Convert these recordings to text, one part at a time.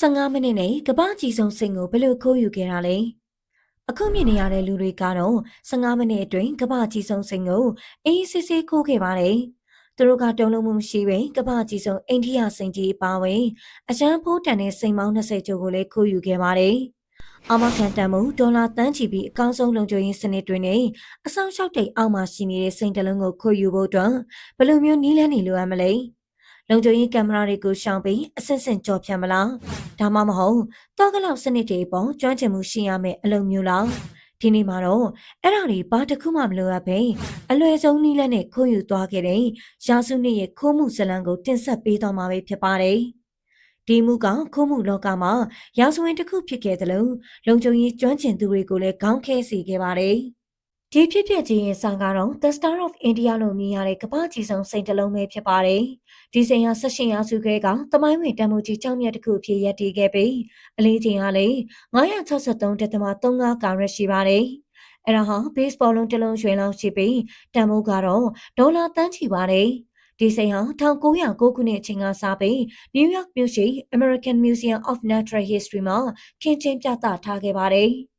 15မိနစ်နဲ့ကမ္ဘာကြီးဆုံးစိတ်ကိုဘယ်လိုခိုးယူခဲ့တာလဲအခုမြင်နေရတဲ့လူတွေကတော့15မိနစ်အတွင်းကမ္ဘာကြီးဆုံးစိတ်ကိုအေးစစ်စစ်ခိုးခဲ့ပါတယ်သူတို့ကတုံ့လုံမှုမရှိဘဲကမ္ဘာကြီးဆုံးအိန္ဒိယစိန်ကြီးပါဝင်အချမ်းဖိုးတန်တဲ့စိန်ပေါင်း20ကျော်ကိုလည်းခိုးယူခဲ့ပါတယ်အမကန်တန်မှုဒေါ်လာတန်းချီပြီးအကောင်းဆုံးလုံခြုံရေးစနစ်တွေနဲ့အဆောင်လျှောက်တိတ်အောက်မှာရှိနေတဲ့စိန်တလုံးကိုခိုးယူဖို့အတွက်ဘယ်လိုမျိုးနည်းလမ်းတွေလိုအပ်မလဲ လုံခြုံရေးကင်မရာတွေကိုရှောင်ပြီးအဆင့်ဆင့်ကြော်ဖြတ်မလားဒါမှမဟုတ်တော့ကလောက်စနစ်တွေပေါ်ကျွမ်းကျင်မှုရှိရမယ့်အလုပ်မျိုးလားဒီနေ့မှာတော့အဲ့ဒါတွေဘာတစ်ခုမှမလိုအပ်ပဲအလွယ်ဆုံးနည်းလမ်းနဲ့ခိုးယူသွားခဲ့တဲ့ရာစုနှစ်ရဲ့ခိုးမှုဇလံကိုတင်ဆက်ပေးသွားမှာပဲဖြစ်ပါတယ်ဒီမှုကခိုးမှုလောကမှာရာဇဝင်တစ်ခုဖြစ်ခဲ့တယ်လို့လုံခြုံရေးကျွမ်းကျင်သူတွေကိုလည်းခေါင်းခဲစေခဲ့ပါတယ် ဒီဖြစ်ဖြစ်ချင်းရဲ့ဆောင်ကတော့ The Star of India လို့မြင်ရတဲ့ကမ္ဘာကြီးဆုံးစိန်တလုံးပဲဖြစ်ပါတယ်။ဒီစိန်ဟာဆက်ရှင်ရာစုခဲကတမိုင်းဝင်တန်မိုးကြီးကြောင်းမြတ်တစ်ခုအဖြစ်ရပ်တည်ခဲ့ပြီးအလေးချိန်ဟာလည်း963.35ကာရက်ရှိပါတယ်။အဲ့ဒါဟာ baseball လုံးတစ်လုံးရွှင်လောက်ရှိပြီးတန်မိုးကတော့ဒေါ်လာတန်းချီပါတယ်။ဒီစိန်ဟာ1909ခုနှစ်အချိန်ကစပြီး New York မြို့ရှိ American Museum of Natural History မှာခင်းကျင်းပြသထားခဲ့ပါတယ်။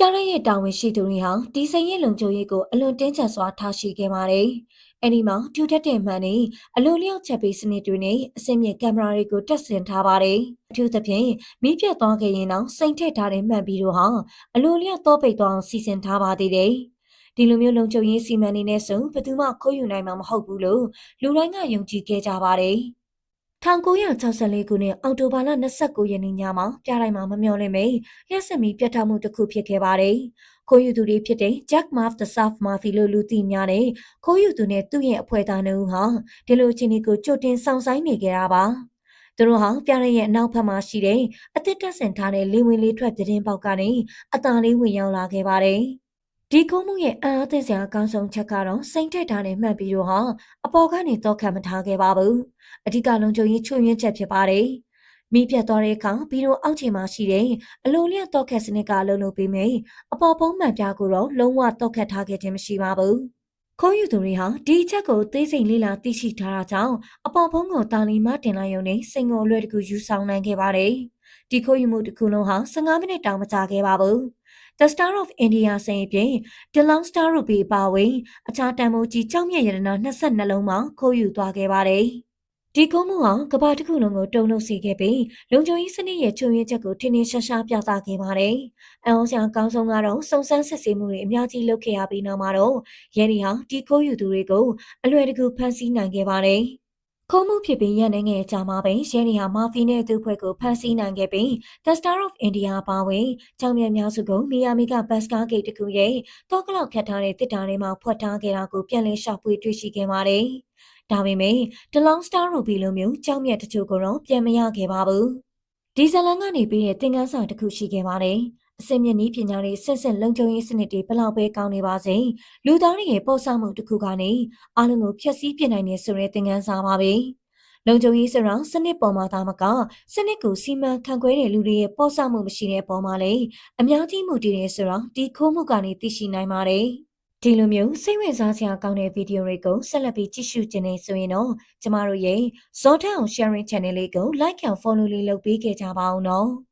ပြရရဲ့တာဝန်ရှိသူတွေဟာဒီစိန်ရဲ့လုံခြုံရေးကိုအလွန်တင်းကျပ်စွာထားရှိခဲ့ပါတယ်။အဲဒီမှာထူထပ်တဲ့မှန်နဲ့အလိုလျောက်ချက်ပေးစနစ်တွေနဲ့အဆင့်မြင့်ကင်မရာတွေကိုတပ်ဆင်ထားပါတယ်။အထူးသဖြင့်မိပြတ်သွားခဲ့ရင်တော့စိန်ထက်ထားတဲ့မှန်ပြီးတော့ဟာအလိုလျောက်တော့ပိတ်သွားအောင်စီစဉ်ထားပါသေးတယ်။ဒီလိုမျိုးလုံခြုံရေးစီမံနေနဲ့ဆိုဘယ်သူမှခိုးယူနိုင်မှာမဟုတ်ဘူးလို့လူတိုင်းကယုံကြည်ခဲ့ကြပါတယ်။ 1964ခုနှစ်အောက်တိုဘာလ29ရက်နေ့ညမှာပြတိုင်းမှာမမျှော်လင့်မေလျှက်စစ်မီပြတ်ထမှုတစ်ခုဖြစ်ခဲ့ပါတယ်။ခိုးယူသူတွေဖြစ်တဲ့ Jack Muff the South Mafia လို့လူသိများတဲ့ခိုးယူသူနဲ့သူ့ရဲ့အဖွဲ့သားတို့ဟာဒီလိုအခြေအနေကိုကြိုတင်ဆောင်ဆိုင်နေကြတာပါ။သူတို့ဟာပြရရဲ့အနောက်ဘက်မှာရှိတဲ့အသစ်တက်ဆင်ထားတဲ့လေဝင်လေးထွက်ပြတင်းပေါက်ကနေအသာလေးဝင်ရောက်လာခဲ့ပါတယ်။ ဒီကုန်းမှုရဲ့အံ့အားသင့်စရာအကောင်းဆုံးချက်ကတော့စိန်ထက်ထားနဲ့မှတ်ပြီးတော့ဟာအပေါ်ကနေတော့ခံမထားခဲ့ပါဘူးအဓိကလုံခြုံရေးချွတ်ယွင်းချက်ဖြစ်ပါတယ်မိပြတ်သွားတဲ့အခါပြီးတော့အောက်ခြေမှာရှိတဲ့အလိုလျက်တော့ခက်စနစ်ကအလုံးလုံးပေးမယ်အပေါ်ဖုံးမှန်ပြားကိုတော့လုံးဝတော့ခက်ထားခဲ့ခြင်းမရှိပါဘူးခိုးယူသူတွေဟာဒီအချက်ကိုသိစိန်လေးလာသိရှိထားတာကြောင့်အပေါ်ဖုံးကိုတာလီမတင်လိုက်ရုံနဲ့စိန်ကိုအလွယ်တကူယူဆောင်နိုင်ခဲ့ပါတယ်ဒီခိုးယူမှုတစ်ခုလုံးဟာ15မိနစ်တောင်မကြာခဲ့ပါဘူး The Star of India စိန်အပြင် The Long Star Ruby ပါဝင်အခြားတန်မိုးကြီးကြောက်မြတ်ရတနာ22လုံးမှခိုးယူသွားခဲ့ပါတယ်။ဒီကုန်းမှုဟာကဘာတစ်ခုလုံးကိုတုံ့လုပ်စေခဲ့ပြီးလုံခြုံရေးစနစ်ရဲ့ချုံရင်းချက်ကိုထင်းထင်းရှားရှားပြသခဲ့ပါတယ်။အအောင်ဆရာကောင်းဆုံးကတော့စုံစမ်းစစ်ဆေးမှုတွေအများကြီးလုပ်ခဲ့ရပြီးနောက်မှာတော့ရဲတွေဟာဒီခိုးယူသူတွေကိုအလွယ်တကူဖမ်းဆီးနိုင်ခဲ့ပါတယ်။ ခုံမှုဖြစ်ပြီးရန်နိုင်ငံအကြမှာပဲရဲနေဟာမာဖီနဲ့သူ့ဖွဲ့ကိုဖမ်းဆီးနိုင်ခဲ့ပြီး The Star of India ပါဝင်ကြောင်မြတ်များစုကိုမီယာမီကဘတ်စကားဂိတ်တခုရဲ့တော့ကလောက်ခတ်ထားတဲ့တစ်တာထဲမှာဖွက်ထားခဲ့တာကိုပြန်လည်ရှာဖွေတွေ့ရှိခဲ့ပါတယ်။ဒါပေမဲ့ The Long Star Ruby လိုမျိုးကြောင်မြတ်တချို့ကိုတော့ပြန်မရခဲ့ပါဘူး။ဒီဇလန်ကနေပြီးတဲ့သင်ခန်းစာတစ်ခုရှိခဲ့ပါတယ်။ အစင်မြင့်နည်းပညာတွေဆင့်ဆင့်လုံခြုံရေးစနစ်တွေဘလောက်ပဲကောင်းနေပါစေလူသားတွေရဲ့ပေါ်ဆမှုတစ်ခုကနေအားလုံးကိုဖျက်ဆီးပြနိုင်နေဆိုတဲ့သင်ခန်းစာပါပဲလုံခြုံရေးဆိုတော့စနစ်ပေါ်မှာသာမကစနစ်ကိုစီမံခန့်ခွဲတဲ့လူတွေရဲ့ပေါ်ဆမှုမရှိတဲ့ပေါ်မှာလေအများကြီးမှုတည်နေဆိုတော့ဒီခိုးမှုကနေသိရှိနိုင်ပါတယ်ဒီလိုမျိုးစိတ်ဝင်စားစရာကောင်းတဲ့ဗီဒီယိုတွေကိုဆက်လက်ပြီးကြည့်ရှုခြင်းနေဆိုရင်တော့ကျမတို့ရဲ့ဇော်ထအောင် sharing channel လေးကို like and follow လေးလုပ်ပေးခဲ့ကြပါဦးနော်